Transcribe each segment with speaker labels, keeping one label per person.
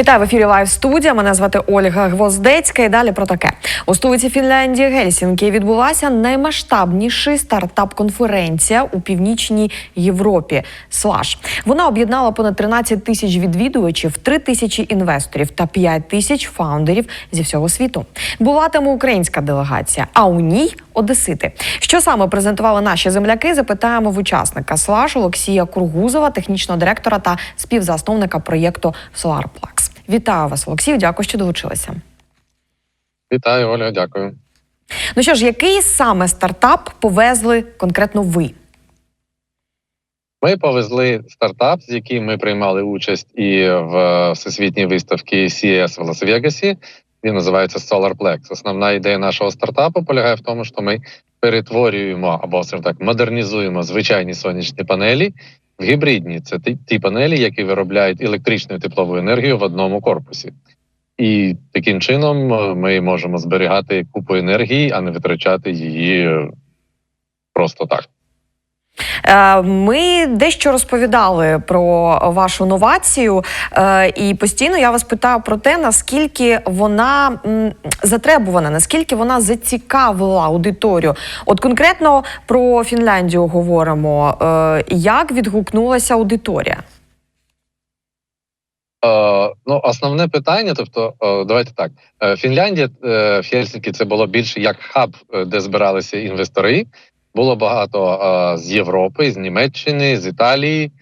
Speaker 1: Вітаю в ефірі Лайв студія. Мене звати Ольга Гвоздецька. І далі про таке у столиці Фінляндії Гельсінкі відбулася наймасштабніша стартап-конференція у північній Європі. Слаш вона об'єднала понад 13 тисяч відвідувачів, 3 тисячі інвесторів та 5 тисяч фаундерів зі всього світу. Буватиме українська делегація, а у ній одесити. Що саме презентували наші земляки? Запитаємо в учасника Слаш Олексія Кургузова, технічного директора та співзасновника проєкту SolarPlux. Вітаю вас, Олексію. Дякую, що долучилися.
Speaker 2: Вітаю, Оля, дякую.
Speaker 1: Ну що ж, який саме стартап повезли конкретно ви?
Speaker 2: Ми повезли стартап, з яким ми приймали участь і в всесвітній виставці CES в Лас-Вегасі. Він називається SolarPlex. Основна ідея нашого стартапу полягає в тому, що ми перетворюємо або скажімо так модернізуємо звичайні сонячні панелі гібридні. Це ті, ті панелі, які виробляють електричну і теплову енергію в одному корпусі. І таким чином е, ми можемо зберігати купу енергії, а не витрачати її просто так.
Speaker 1: Е, Ми дещо розповідали про вашу новацію, е, і постійно я вас питаю про те, наскільки вона затребувана, наскільки вона зацікавила аудиторію. От конкретно про Фінляндію говоримо. Е, Як відгукнулася аудиторія?
Speaker 2: Е, ну, основне питання, тобто, е, давайте так. Фінляндія е, в Хельсінкі це було більше як хаб, де збиралися інвестори. Було багато е, з Європи, з Німеччини, з Італії,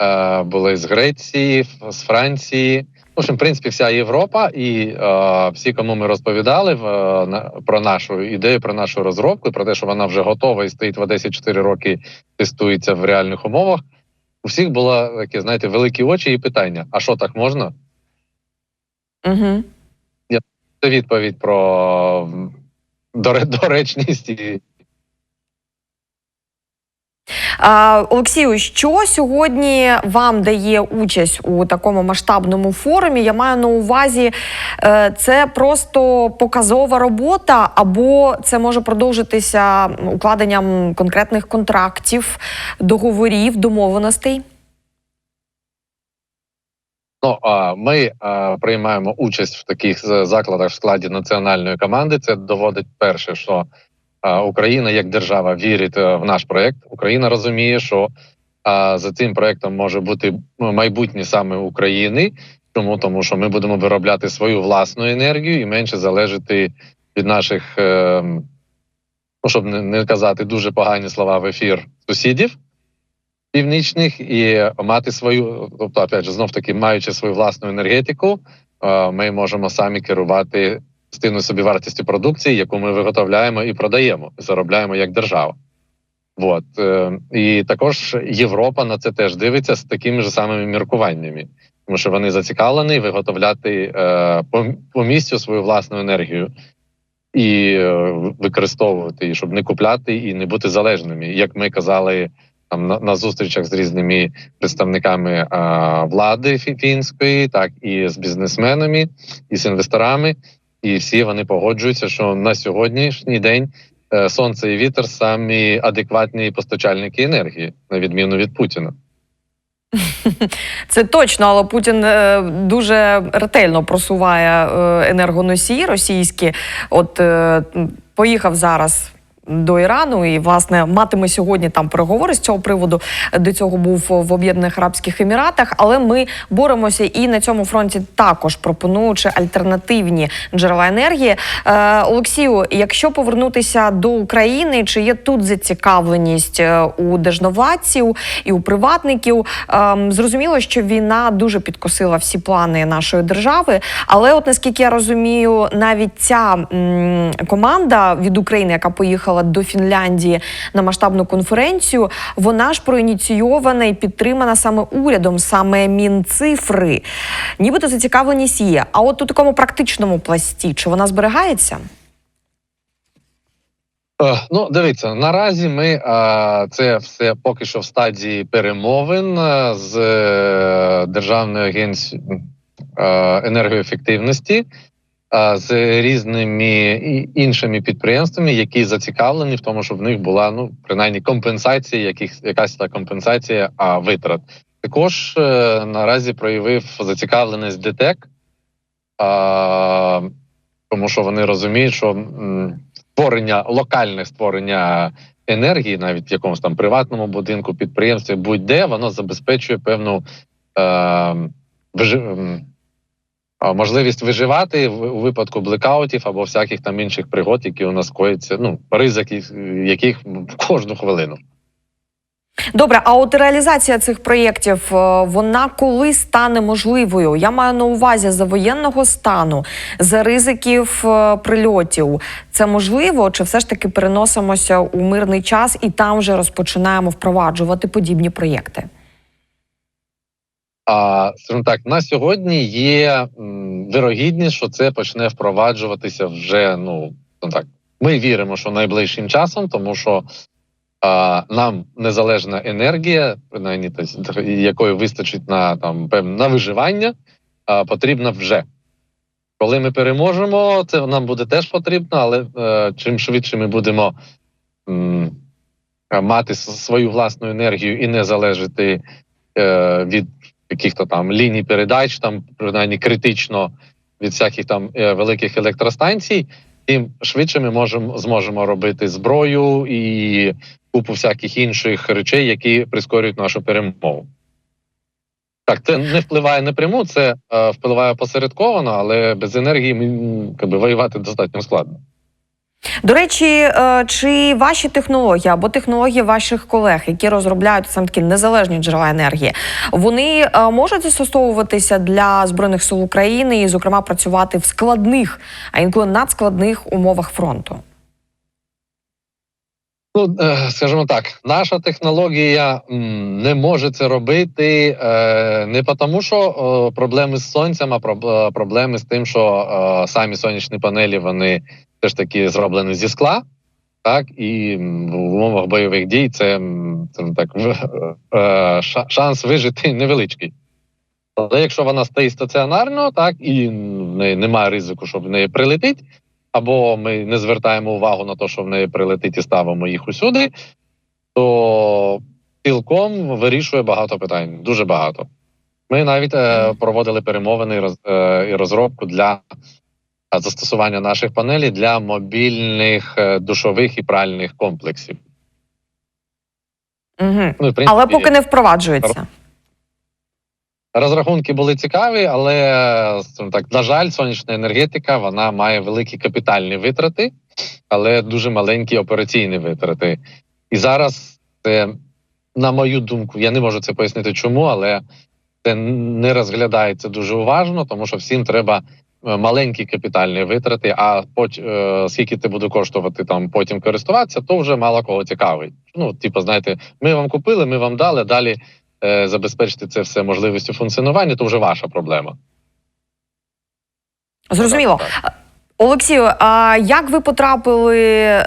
Speaker 2: е, були з Греції, з Франції. В общем, в принципі, вся Європа і е, всі, кому ми розповідали в, е, на, про нашу ідею, про нашу розробку, про те, що вона вже готова і стоїть в Одесі 4 роки, тестується в реальних умовах. У всіх було таке, знаєте, великі очі і питання: а що так можна?
Speaker 1: Угу.
Speaker 2: Це відповідь про доре- доречність і
Speaker 1: Олексію, що сьогодні вам дає участь у такому масштабному форумі? Я маю на увазі, е, це просто показова робота, або це може продовжитися укладенням конкретних контрактів, договорів, домовленостей?
Speaker 2: Ну ми приймаємо участь в таких закладах в складі національної команди. Це доводить перше, що Україна як держава вірить е, в наш проект. Україна розуміє, що за цим проектом може бути ну, майбутнє саме України. Чому тому, що ми будемо виробляти свою власну енергію і менше залежати від наших, е, ну щоб не, не казати дуже погані слова в ефір сусідів північних і мати свою, тобто, опять же, знов таки, маючи свою власну енергетику, е, ми можемо самі керувати стиною собівартістю продукції, яку ми виготовляємо і продаємо, заробляємо як держава. От. е, І також Європа на це теж дивиться з такими ж самими міркуваннями, тому що вони зацікавлені виготовляти е, по місцю свою власну енергію і е, використовувати, її, щоб не купляти і не бути залежними. Як ми казали там на, на зустрічах з різними представниками а, влади фінської, так і з бізнесменами, і з інвесторами. І всі вони погоджуються, що на сьогоднішній день е, сонце і вітер самі адекватні постачальники енергії, на відміну від Путіна.
Speaker 1: Це точно, але Путін е, дуже ретельно просуває е, енергоносії російські. От поїхав зараз. До Ірану і власне матиме сьогодні там переговори з цього приводу. До цього був в Об'єднаних Арабських Еміратах. Але ми боремося і на цьому фронті також пропонуючи альтернативні джерела енергії. Е, Олексію, якщо повернутися до України, чи є тут зацікавленість е, у держновладців і у приватників? Ем, Зрозуміло, що війна дуже підкосила всі плани нашої держави. Але, от наскільки я розумію, навіть ця м, команда від України, яка поїхала до Фінляндії на масштабну конференцію, вона ж проініційована і підтримана саме урядом, саме Мінцифри. Нібито зацікавленість є. А от у такому практичному пласті, чи вона зберігається?
Speaker 2: Е, Ну, дивіться, наразі ми е, це все поки що в стадії перемовин е, з Державною агенцією енергоефективності, з різними іншими підприємствами, які зацікавлені в тому, щоб в них була ну принаймні компенсація, яких якась та компенсація а, витрат. Також е, наразі проявив зацікавленість ДТЕК А, тому що вони розуміють, що створення локальне створення енергії, навіть в якомусь там приватному будинку, підприємстві, будь-де, воно забезпечує певну е, можливість виживати у випадку блекаутів або всяких там інших пригод, які у нас коїться, ну, ризик яких в кожну хвилину.
Speaker 1: Добре, а от реалізація цих проєктів е, вона коли стане можливою? Я маю на увазі за воєнного стану, за ризиків е, прильотів. Це можливо, чи все ж таки переносимося у мирний час і там вже розпочинаємо впроваджувати подібні проєкти?
Speaker 2: А скажімо так, на сьогодні є вирогідність, що це почне впроваджуватися вже. Ну так, ми віримо, що найближчим часом, тому що а, нам незалежна енергія, принаймні тобто, якої вистачить на там на виживання, а, потрібна вже. Коли ми переможемо, це нам буде теж потрібно, але е, чим швидше ми будемо м, мати свою власну енергію і не залежати е, від яких-то там ліній передач, там принаймні критично від всяких там е, великих електростанцій, тим швидше ми можемо зможемо робити зброю і купу всяких інших речей, які прискорюють нашу перемогу. Так, це не впливає напряму, це е, впливає посередковано, але без енергії якби, воювати достатньо складно.
Speaker 1: До речі, е, чи ваші технології або технології ваших колег, які розробляють саме такі незалежні джерела енергії, вони е, можуть застосовуватися для збройних сил України і, зокрема, працювати в складних, а інколи надскладних умовах фронту?
Speaker 2: Ну, е, скажімо так, наша технологія не може це робити не тому, що проблеми з сонцем, а проб- проблеми з тим, що самі сонячні панелі вони все ж таки зроблені зі скла. Так, і в умовах бойових дій це, так, е, ша- шанс вижити невеличкий. Але якщо вона стоїть стаціонарно, так і в неї немає ризику, що в неї прилетить, або ми не звертаємо увагу на те, що в неї прилетить і ставимо їх усюди, то цілком вирішує багато питань, дуже багато. Ми навіть е, проводили перемовини і е, розробку для застосування наших панелей для мобільних е, душових і пральних комплексів.
Speaker 1: Угу.
Speaker 2: Ну, принципі,
Speaker 1: Але поки не впроваджується.
Speaker 2: Розрахунки були цікаві, але так, на жаль, сонячна енергетика вона має великі капітальні витрати, але дуже маленькі операційні витрати. І зараз це, на мою думку, я не можу це пояснити, чому, але це не розглядається дуже уважно, тому що всім треба маленькі капітальні витрати. А поч, е, скільки це буде коштувати там потім користуватися, то вже мало кого цікавить. Ну, типу, знаєте, ми вам купили, ми вам дали далі е, забезпечити це все можливістю функціонування, то вже ваша проблема.
Speaker 1: Зрозуміло.
Speaker 2: Так, так.
Speaker 1: Олексію, а як ви потрапили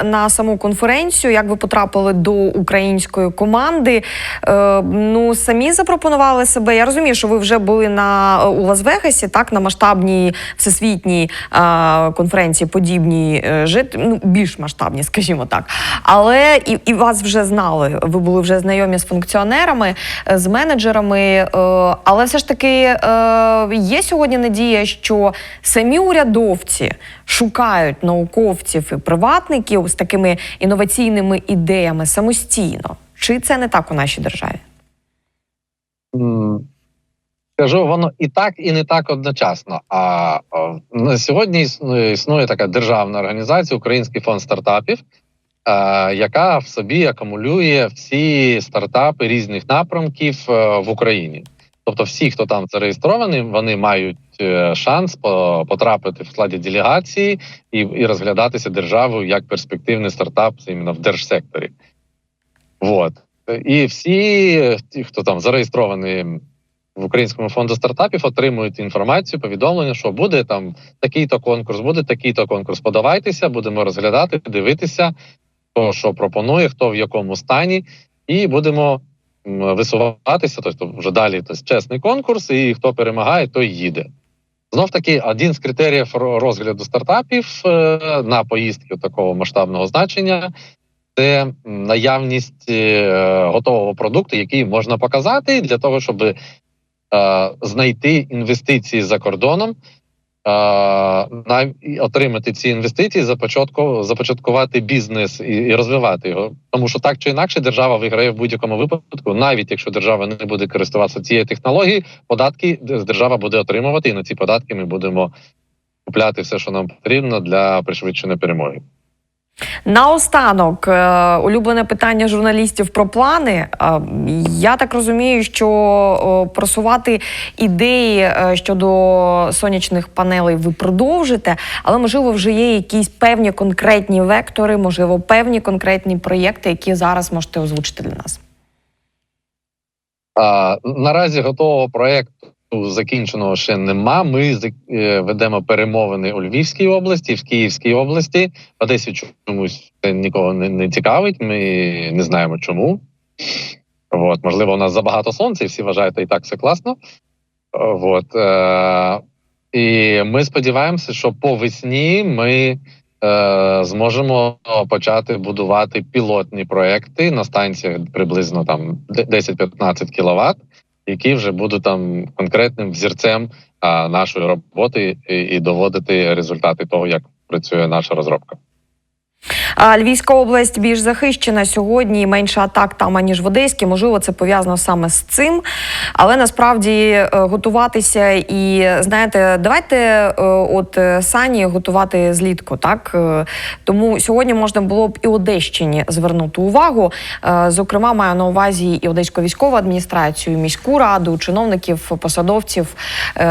Speaker 1: на саму конференцію? Як ви потрапили до української команди? Е, ну самі запропонували себе. Я розумію, що ви вже були на у Лас-Вегасі, так на масштабній всесвітній е, конференції, подібній е, жит, ну більш масштабні, скажімо так. Але і, і вас вже знали. Ви були вже знайомі з функціонерами, е, з менеджерами. Е, але все ж таки е, є сьогодні надія, що самі урядовці шукають науковців і приватників з такими інноваційними ідеями самостійно. Чи це не так у нашій державі?
Speaker 2: М, Скажу, воно і так, і не так одночасно. А, на сьогодні існує, існує така державна організація Український фонд стартапів, а, яка в собі акумулює всі стартапи різних напрямків е, в Україні. Тобто, всі, хто там зареєстрований, вони мають шанс по- потрапити в складі делегації і, і розглядатися державою як перспективний стартап іменно в держсекторі. Вот. І всі, ті, хто там зареєстрований в Українському фонду стартапів, отримують інформацію, повідомлення, що буде там такий-то конкурс, буде такий-то конкурс. Подавайтеся, будемо розглядати, дивитися, хто що пропонує, хто в якому стані, і будемо висуватися. Тобто вже далі тобто, чесний конкурс, і хто перемагає, той їде. Знов таки, один з критеріїв розгляду стартапів е, на поїздки такого масштабного значення це наявність е, готового продукту, який можна показати для того, щоб е, знайти інвестиції за кордоном на отримати ці інвестиції, започатку започаткувати бізнес і, розвивати його. Тому що так чи інакше держава виграє в будь-якому випадку, навіть якщо держава не буде користуватися цією технологією, податки держава буде отримувати, і на ці податки ми будемо купляти все, що нам потрібно для пришвидшеної перемоги.
Speaker 1: Наостанок, е, улюблене питання журналістів про плани. Е, Я так розумію, що просувати ідеї е, щодо сонячних панелей ви продовжите, але можливо вже є якісь певні конкретні вектори, можливо, певні конкретні проєкти, які зараз можете озвучити для нас.
Speaker 2: А, наразі готового проекту закінченого ще нема. Ми е, ведемо перемовини у Львівській області, в Київській області. Одесі чомусь це нікого не, не цікавить. Ми не знаємо чому. От, можливо, у нас забагато сонця, і всі вважають, і так все класно. От, е, і ми сподіваємося, що по весні ми е, зможемо почати будувати пілотні проекти на станціях приблизно там 10-15 кВт, які вже будуть там конкретним взірцем а, нашої роботи і, і доводити результати того, як працює наша розробка.
Speaker 1: Львівська область більш захищена сьогодні, менше атак там аніж в Одеській. Можливо, це пов'язано саме з цим. Але насправді е, готуватися і знаєте, давайте е, от е, сані готувати злітку. Так тому сьогодні можна було б і Одещині звернути увагу. Зокрема, маю на увазі і Одеську військову адміністрацію, міську раду, чиновників, посадовців,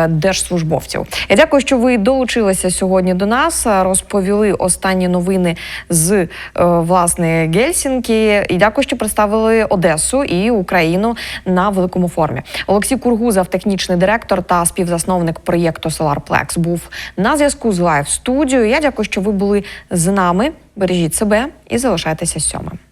Speaker 1: держслужбовців. Я дякую, що ви долучилися сьогодні до нас. Розповіли останні новини з е, власне Гельсінкі. І дякую, що представили Одесу і Україну на великому формі. Олексій Кургузов, технічний директор та співзасновник проєкту SolarPlex, був на зв'язку з лайв студією. Я дякую, що ви були з нами. Бережіть себе і залишайтеся сьомим.